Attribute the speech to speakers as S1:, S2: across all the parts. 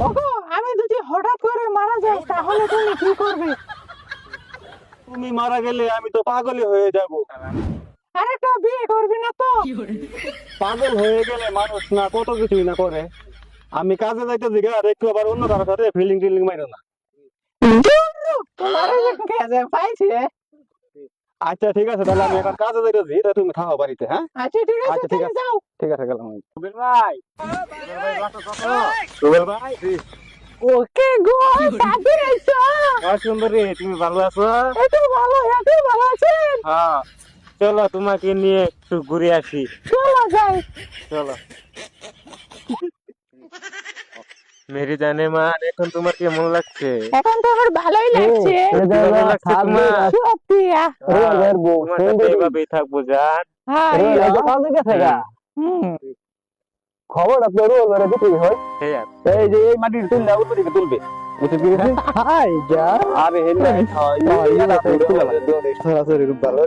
S1: ওগো আমি যদি হঠাৎ করে মারা যাই তাহলে তুমি কি করবে?
S2: তুমি মারা গেলে আমি তো পাগলই হয়ে যাব।
S1: আরেকটা বিয়ে করবি না তো।
S2: পাগল হয়ে গেলে মানুষ না কত কিছুই না করে। আমি কাজে যাইতে দিকে আর একটু আবার অন্য কারোর সাথে ফিলিং টিলিং মাইরো না।
S1: তোমার
S2: আচ্ছা ঠিক আছে তাহলে আমি এখন কাজে যাইতেছি তা তুমি থাকো বাড়িতে হ্যাঁ?
S1: আচ্ছা ঠিক আছে
S2: আচ্ছা, ঠিক আছে।
S1: যাও।
S2: ঠিক আছে গেলাম ভাই! রুবেল ভাই
S1: ওকে গো সাবির আইছো।
S2: হ্যাঁ সুন্দরী তুমি ভালো আছো?
S1: এত ভালো এত ভালো আছেন
S2: হ্যাঁ চলো তোমাকে নিয়ে একটু ঘুরে আসি।
S1: চলো যাই।
S2: চলো। মেরি জানে মা এখন তোমার কেমন লাগছে?
S1: এখন তো আমার ভালোই লাগছে।
S2: ভালো লাগছে তোমার।
S1: সত্যি
S2: হ্যাঁ, তোমার সাথে এভাবেই থাকব জান
S1: হ্যাঁ
S2: খবর আপনার বিক্রি হয়। এই যে এই মাটির তুললে উপর দিকে তুলবে। বুঝতে পেরেছি হাই যা। আরে হেলে সরাসরি রূপ ভালো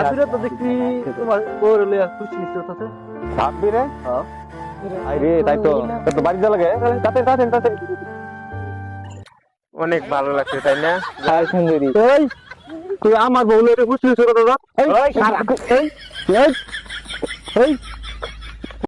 S3: আজকে তো দেখছি তোমার করলে খুশি হচ্ছে
S2: ভাববি রে আরে তাই তো। বাড়ি লাগে? তাতে অনেক ভালো লাগছে তাই না?
S3: সুন্দরী।
S2: তুই আমার বউ লইতে খুশি হইছ কত এই এই এই এই